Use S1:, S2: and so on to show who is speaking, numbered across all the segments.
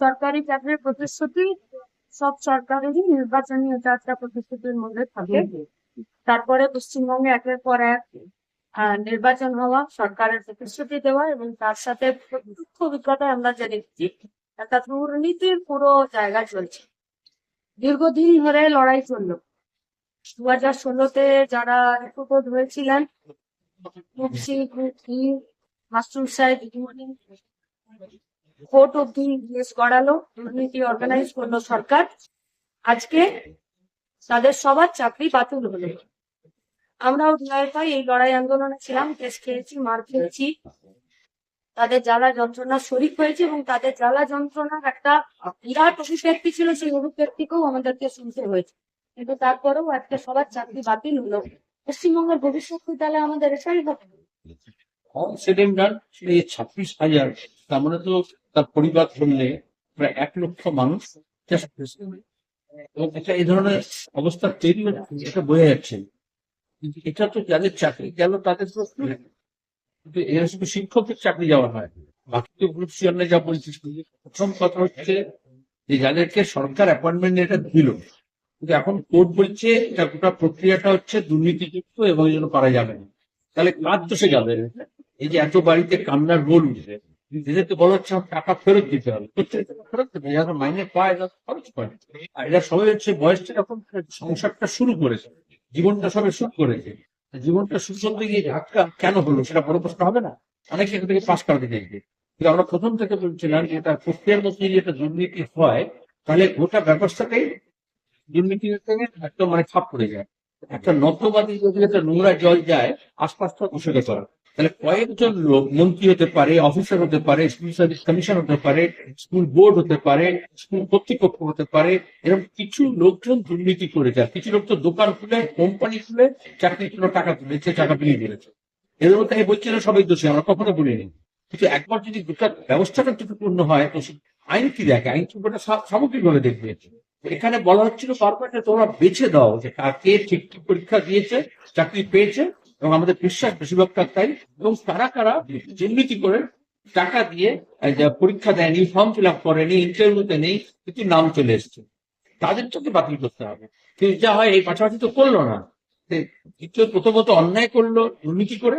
S1: সরকারি চাকরির প্রতিশ্রুতি সব সরকারেরই নির্বাচনী একটা প্রতিশ্রুতির মধ্যে থাকে। তারপরে পশ্চিমবঙ্গে একের পর এক নির্বাচন হওয়া সরকারের প্রতিশ্রুতি দেওয়া এবং তার সাথে প্রত্যক্ষ অভিজ্ঞতা আমরা যা দেখছি একটা দুর্নীতির পুরো জায়গা চলছে। দীর্ঘদিন ধরে লড়াই চলল। দু হাজার ষোলোতে যারা রিপোর্ট হয়েছিলেন মুখী মাস্টুর সাহেব কোর্ট অব্দি কেস গড়ালো দুর্নীতি অর্গানাইজ করল সরকার। আজকে তাদের সবার চাকরি বাতিল হলো। আমরাও পাই, এই লড়াই আন্দোলনে ছিলাম কেস খেয়েছি, মার খেয়েছি। তাদের জ্বালা যন্ত্রণা শরিক হয়েছে এবং তাদের জ্বালা যন্ত্রণার একটা বিরাট অভিব্যক্তি ছিল, সেই অভিব্যক্তিকেও আমাদেরকে শুনতে হয়েছে। কিন্তু তারপরেও একটা সবার চাকরি বাতিল হলো। পশ্চিমবঙ্গের ভবিষ্যৎ তাহলে আমাদের এটাই হবে।
S2: ছাব্বিশ হাজার। তার মানে তো তার পরিবার ধরলে প্রায় এক লক্ষ মানুষ এবং এটা এই ধরনের অবস্থা তৈরি এটা বোঝা যাচ্ছে। এটা তো যাদের চাকরি গেল, তাদের তো কিন্তু এরা শুধু শিক্ষকের চাকরি যাওয়া হয়। বাকি তো গ্রুপ সিয়ানে যা বলছিস প্রথম কথা হচ্ছে যে যাদেরকে সরকার অ্যাপয়েন্টমেন্ট এটা দিল, কিন্তু এখন কোর্ট বলছে এটা গোটা প্রক্রিয়াটা হচ্ছে দুর্নীতিযুক্ত এবং এই জন্য করা যাবে না। তাহলে তো সে যাবে? এই যে এত বাড়িতে কান্নার রোল উঠছে এদেরকে বলা হচ্ছে টাকা ফেরত দিতে হবে। যারা মাইনে পায়, এরা খরচ করে। আর এরা সবাই হচ্ছে বয়সটা যখন সংসারটা শুরু করেছে, জীবনটা সবে শুরু করেছে জীবনটা শুরু করতে গিয়ে ধাক্কা কেন হলো সেটা বড় প্রশ্ন হবে না? অনেকে এখান থেকে পাশ করাতে চাইছে। কিন্তু আমরা প্রথম থেকে বলছিলাম যে এটা প্রক্রিয়ার মধ্যে যদি এটা দুর্নীতি হয়, তাহলে গোটা ব্যবস্থাটাই দুর্নীতির থেকে একদম মানে খাপ পড়ে যায়। একটা নর্দমাদি যদি একটা নোংরা জল যায়, আশপাশটা দূষিত করা তাহলে কয়েকজন লোক, মন্ত্রী হতে পারে অফিসার হতে পারে স্কুল সার্ভিস কমিশন হতে পারে স্কুল বোর্ড হতে পারে স্কুল কর্তৃপক্ষ হতে পারে, এরকম কিছু লোকজন দুর্নীতি করে যায়। কিছু লোক তো দোকান খুলে কোম্পানি খুলে চাকরি জন্য টাকা তুলেছে, টাকা বিলিয়ে দিয়েছে এদের মধ্যে আমি বলছি না সবাই দোষী, আমরা কখনো বলিনি কিন্তু একবার যদি গোটা ব্যবস্থাটা ত্রুটিপূর্ণ হয়, তো আইন কি দেখে? আইন কি গোটা সামগ্রিকভাবে দেখবে। এখানে বলা হচ্ছিল বারবার তোমরা বেছে দাও যে কা- কে ঠিক ঠিক পরীক্ষা দিয়েছে, চাকরি পেয়েছে এবং আমাদের বিশ্বাস বেশিরভাগটা তাই। এবং কারা কারা? দুর্নীতি করে টাকা দিয়ে পরীক্ষা দেয়নি ফর্ম ফিল আপ করেনি ইন্টারভিউতে নেই, কিন্তু নাম চলে এসছে। তাদের তোকে বাতিল করতে হবে। কিন্তু যা হয়, এই পাশাপাশি তো করল না। দ্বিতীয়, প্রথমত অন্যায় করল দুর্নীতি করে,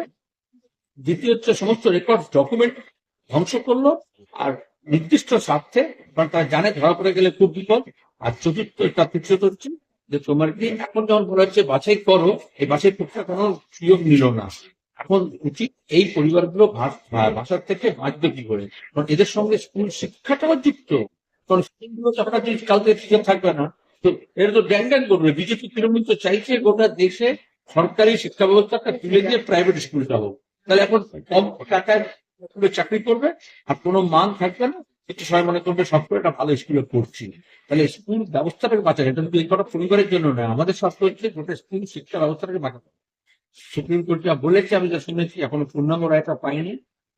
S2: দ্বিতীয় হচ্ছে সমস্ত রেকর্ড ডকুমেন্ট ধ্বংস করল, আর নির্দিষ্ট স্বার্থে তারা জানে ধরা পড়ে গেলে খুব বিপদ। আর চতুর্থ তার তৃতীয়ত হচ্ছে যে তোমার কি এখন যখন বলা হচ্ছে বাছাই করো, এই বাছাই প্রক্রিয়া কোনো সুযোগ নিল না। এখন উচিত এই পরিবারগুলো ভাষার থেকে বাঁচবে কি করে? কারণ এদের সঙ্গে স্কুল শিক্ষাটাও যুক্ত। কারণ স্কুলগুলো হঠাৎ যদি কালকে টিচার থাকবে না, তো এর তো ড্যাং ড্যাং করবে। বিজেপি তৃণমূল তো চাইছে গোটা দেশে সরকারি শিক্ষা ব্যবস্থাটা তুলে দিয়ে প্রাইভেট স্কুলটা হোক তাহলে এখন কম টাকায় চাকরি করবে আর কোনো মান থাকবে না। সবাই মনে করবে সব একটা ভালো স্কুলে পড়ছি। তাহলে স্কুল ব্যবস্থাটাকে বাঁচানো এটা কিন্তু এই কটা পরিবারের জন্য নয়। আমাদের স্বার্থ হচ্ছে গোটা স্কুল শিক্ষা ব্যবস্থাটাকে বাঁচানো সুপ্রিম কোর্ট যা বলেছে, আমি যা শুনেছি, এখনও পূর্ণাঙ্গ রায়টা পাইনি,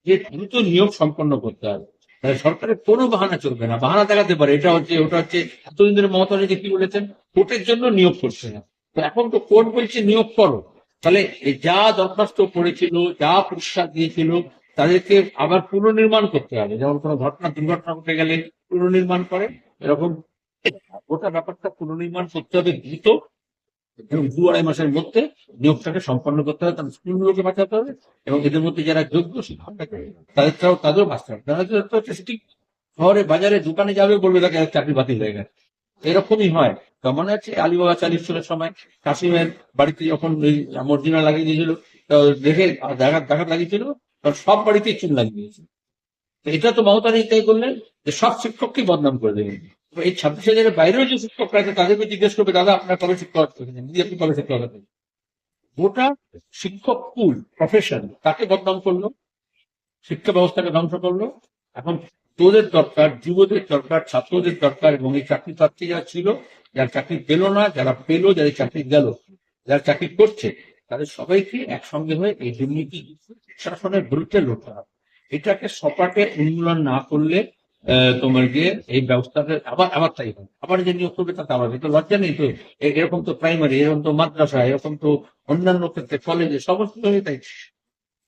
S2: যে দ্রুত নিয়োগ সম্পন্ন করতে হবে। তাহলে সরকারের কোনো বাহানা চলবে না, বাহানা দেখাতে পারে। এটা হচ্ছে, ওটা হচ্ছে, এতদিন ধরে মমতা ব্যানার্জি কি বলেছেন? কোর্টের জন্য নিয়োগ করছে না। তো এখন তো কোর্ট বলছে, নিয়োগ করো। তাহলে যা দরখাস্ত করেছিল, যা পরীক্ষা দিয়েছিল তাদেরকে আবার পুনর্নির্মাণ করতে হবে। যেমন কোনো ঘটনা, দুর্ঘটনা ঘটে গেলে পুনর্নির্মাণ করে। এরকম গোটা ব্যাপারটা পুনর্নির্মাণ করতে হবে দ্রুত। এবং দু আড়াই মাসের মধ্যে নিয়োগটাকে সম্পন্ন করতে হবে তাদের স্কুলগুলোকে বাঁচাতে হবে। এবং এদের মধ্যে যারা যোগ্য শিক্ষকটাকে তাদেরটাও তাদেরও বাঁচতে হবে। তারা তো সেটি শহরে বাজারে দোকানে যাবে বলবে, তাকে চাকরি বাতিল হয়ে গেছে। এরকমই হয়। তো মনে হচ্ছে আলিবাবা চালিশের সময় কাসিমের বাড়িতে যখন মর্জিনা লাগিয়ে দিয়েছিল দেখে দেখাত দেখা লাগিয়েছিল তখন সব বাড়িতেই চুন লাগিয়ে দিয়েছিল তো এটা তো মমতা তাই করলেন যে সব শিক্ষককে বদনাম করে দেবেন। এই ছাব্বিশ হাজারের বাইরেও যে শিক্ষকরা আছে তাদেরকে জিজ্ঞেস করবে, দাদা, আপনার কবে শিক্ষক দিদি, আপনি কবে শিক্ষক হতেন গোটা শিক্ষক কুল প্রফেশন তাকে বদনাম করল? শিক্ষা ব্যবস্থাকে ধ্বংস করল। এখন তোদের দরকার, যুবদের দরকার, ছাত্রদের দরকার, এবং এই চাকরি প্রার্থী যারা ছিল, যারা চাকরি পেল না, যারা পেল, যারা চাকরি গেল, যারা চাকরি করছে তাদের সবাইকে একসঙ্গে হয়ে এই দুর্নীতি শাসনের বিরুদ্ধে লড়তে হবে। এটাকে সপাটে উন্মূলন না করলে তোমার গিয়ে এই ব্যবস্থাটা আবার আবার তাই হবে। আবার যে নিয়োগ করবে তাতে আবার তো লজ্জা নেই তো। এরকম তো প্রাইমারি এরকম তো মাদ্রাসা, এরকম তো অন্যান্য ক্ষেত্রে কলেজে সমস্ত তাই।